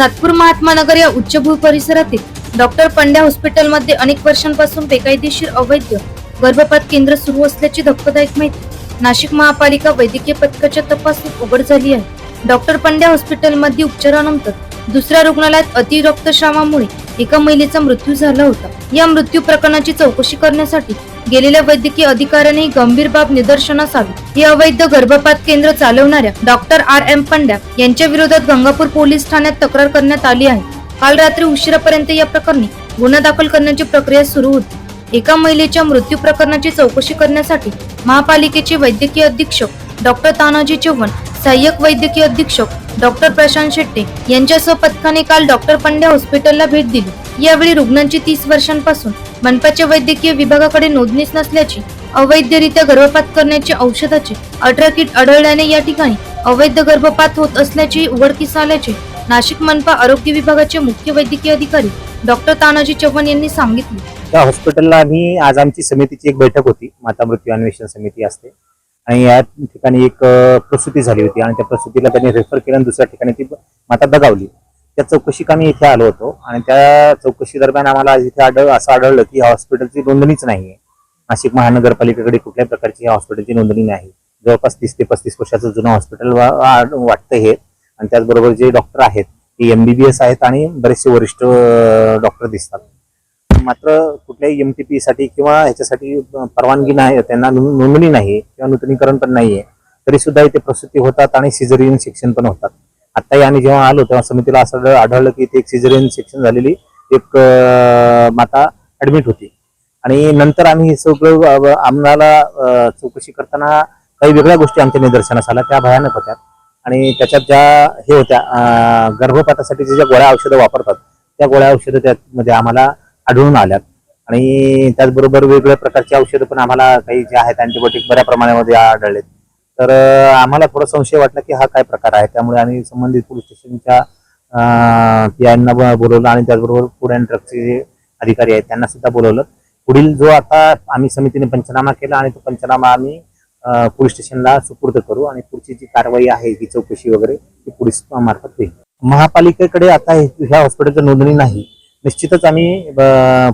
सातपूर महात्मा नगर या उच्चभू परिसरातील डॉक्टर पंड्या हॉस्पिटलमध्ये अनेक वर्षांपासून बेकायदेशीर अवैध गर्भपात केंद्र सुरू असल्याची धक्कादायक माहिती नाशिक महापालिका वैद्यकीय पथकाच्या तपासून उघड झाली आहे. डॉक्टर पंड्या हॉस्पिटलमध्ये उपचारानंतर दुसऱ्या रुग्णालयात अति रक्तस्रावामुळे एका महिलेचा मृत्यू झाला होता. या मृत्यू प्रकरणाची चौकशी करण्यासाठी गेलेल्या वैद्यकीय अधिकाऱ्याने गंभीर बाब निदर्शनास आली हे अवैध गर्भपात केंद्र चालवणाऱ्या डॉक्टर आर एम पंड्या यांच्या विरोधात गंगापूर पोलीस ठाण्यात तक्रार करण्यात आली आहे. काल रात्री उशिरापर्यंत या प्रकरणी गुन्हा दाखल करण्याची प्रक्रिया सुरू होती. एका महिलेच्या मृत्यू प्रकरणाची चौकशी करण्यासाठी महापालिकेचे वैद्यकीय अधीक्षक डॉक्टर तानाजी चव्हाण सहाय्यक वैद्यकीय अधीक्षक डॉक्टर प्रशांत शेट्टे यांच्यासह पथकाने काल डॉक्टर पंड्या हॉस्पिटलला भेट दिली. यावेळी रुग्णांची तीस वर्षांपासून मनपाच्या वैद्यकीय विभागाकडे नोंदणीच नसल्याची अवैधरित्या गर्भपात करण्याची औषधाचे अठरा किट आढळल्याने या ठिकाणी अवैध गर्भपात होत असल्याचे उघडकीस आल्याचे नाशिक मनपा आरोग्य विभागाचे मुख्य वैद्यकीय अधिकारी डॉक्टर तानाजी चव्हाण यांनी सांगितले. त्या हॉस्पिटलला आम्ही आज आमची समितीची एक बैठक होती. माता मृत्यू अन्वेषण समिती असते. आणि या ठिकाणी एक प्रसूती झाली होती आणि त्या प्रसूतीला त्यांनी रेफर केलं आणि दुसऱ्या ठिकाणी ती माता दगावली. त्या चौकशी आम्ही इथे आलो होतो आणि त्या चौकशी दरम्यान आम्हाला इथे आढळ असं आढळलं की या हॉस्पिटलची नोंदणीच नाही आहे. नाशिक महानगरपालिकेकडे कुठल्याही प्रकारची या हॉस्पिटलची नोंदणी नाही. जवळपास तीस ते पस्तीस वर्षाचं जुनं हॉस्पिटल वाटतं हे. आणि त्याचबरोबर जे डॉक्टर आहेत ते एमबीबीएस आहेत आणि बरेचसे वरिष्ठ डॉक्टर दिसतात. मात्र कुठल्याही एम टी पी साठी किंवा ह्याच्यासाठी परवानगी नाही त्यांना नोंदणी नाही किंवा नूतनीकरण पण नाहीये. तरी सुद्धा इथे प्रसूती होतात आणि सिझरियन सेक्शन पण होतात. आताही आम्ही जेव्हा आलो तेव्हा समितीला असं आढळलं की इथे एक सिझरियन सेक्शन झालेली एक माता ऍडमिट होती. आणि नंतर आम्ही हे सगळं आम्हाला चौकशी करताना काही वेगळ्या गोष्टी आमच्या निदर्शनास आल्या त्या भयानक होत्या. आणि त्याच्यात ज्या हे होत्या अं, गर्भपातासाठी ज्या गोळ्या औषधं वापरतात त्या गोळ्या औषधं त्यामध्ये आम्हाला आढळून आल्यात. आणि त्याचबरोबर वेगवेगळ्या प्रकारची औषधं पण आम्हाला काही जे आहेत अँटीबायोटिक बऱ्या प्रमाणामध्ये आढळलेत. तर आम्हाला थोडा संशय वाटला की हा काय प्रकार आहे? त्यामुळे आम्ही संबंधित पोलीस स्टेशनच्या पी आयना बोलवलं आणि त्याचबरोबर फूड अँड ड्रग्सचे जे अधिकारी आहेत त्यांना सुद्धा बोलवलं. पुढील जो आता आम्ही समितीने पंचनामा केला आणि तो पंचनामा आम्ही पोलीस स्टेशनला सुपूर्द करू आणि पुढची जी कारवाई आहे ही चौकशी वगैरे ती पोलीस मार्फत होईल. महापालिकेकडे आता हे- ह्या हॉस्पिटलची नोंदणी नाही. निश्चितच आम्ही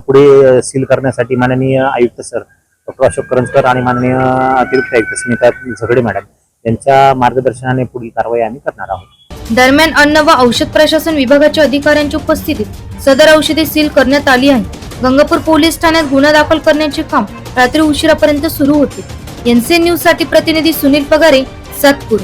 पुढे सील करण्यासाठी माननीय आयुक्त सर डॉक्टर अशोक करंजकर आणि माननीय अतिरिक्त आयुक्त स्मिता झगडे मॅडम यांच्या मार्गदर्शनाने पुढील कारवाई आम्ही करणार आहोत. दरम्यान अन्न व औषध प्रशासन विभागाच्या अधिकाऱ्यांच्या उपस्थितीत सदर औषधे सील करण्यात आली आहे गंगापूर पोलीस ठाण्यात गुन्हा दाखल करण्याचे काम रात्री उशिरापर्यंत सुरू होते. एनसीएन न्यूजसाठी प्रतिनिधी सुनील पगारे सातपूर.